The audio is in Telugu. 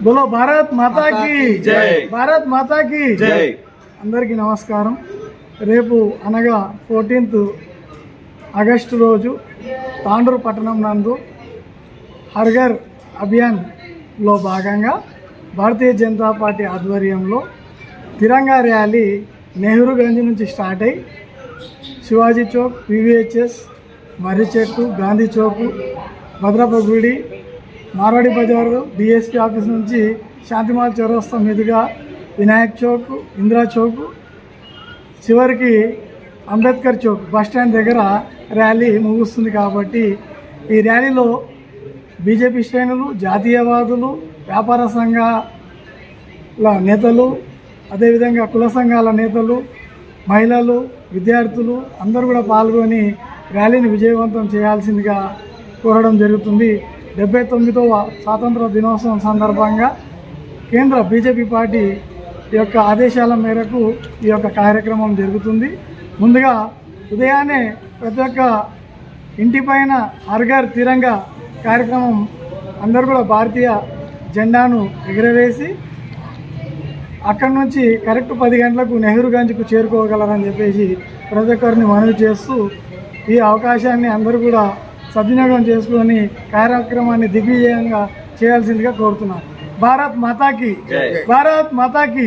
బోలో భారత్ మాతాకి జై. భారత్ మాతాకి జై అందరికీ నమస్కారం రేపు అనగా ఫోర్టీన్త్ ఆగస్టు రోజు తాండూరు పట్టణం నందు హర్ఘర్ అభియాన్లో భాగంగా భారతీయ జనతా పార్టీ ఆధ్వర్యంలో తిరంగా ర్యాలీ నెహ్రూగంజ్ నుంచి స్టార్ట్ అయ్యి శివాజీ చౌక్ పివిహెచ్ఎస్ మర్రి చెట్టు గాంధీ చౌక్ భద్రప్ప గుడి మార్వాడి బజారు డిఎస్పీ ఆఫీస్ నుంచి శాంతిమాల్ చౌరస్తా మీదుగా వినాయక్ చౌక్ ఇందిరా చౌక్ చివరికి అంబేద్కర్ చౌక్ బస్ స్టాండ్ దగ్గర ర్యాలీ ముగుస్తుంది కాబట్టి ఈ ర్యాలీలో బీజేపీ శ్రేణులు జాతీయవాదులు వ్యాపార సంఘాల నేతలు అదేవిధంగా కుల సంఘాల నేతలు మహిళలు విద్యార్థులు అందరూ కూడా పాల్గొని ర్యాలీని విజయవంతం చేయాల్సిందిగా కోరడం జరుగుతుంది. డెబ్బై తొమ్మిదవ స్వాతంత్ర దినోత్సవం సందర్భంగా కేంద్ర బీజేపీ పార్టీ యొక్క ఆదేశాల మేరకు ఈ యొక్క కార్యక్రమం జరుగుతుంది. ముందుగా ఉదయాన్నే ప్రతి ఒక్క ఇంటిపైన అర్గర్ తిరంగా కార్యక్రమం అందరూ కూడా భారతీయ జెండాను ఎగరవేసి అక్కడి నుంచి కరెక్ట్ పది గంటలకు నెహ్రూగంజ్కు చేరుకోగలరని చెప్పేసి ప్రతి ఒక్కరిని మనవి చేస్తూ ఈ అవకాశాన్ని అందరూ కూడా సద్వినియోగం చేసుకొని కార్యక్రమాన్ని దిగ్విజయంగా చేయాల్సిందిగా కోరుతున్నాను. భారత్ మాతాకి. భారత్ మాతాకి.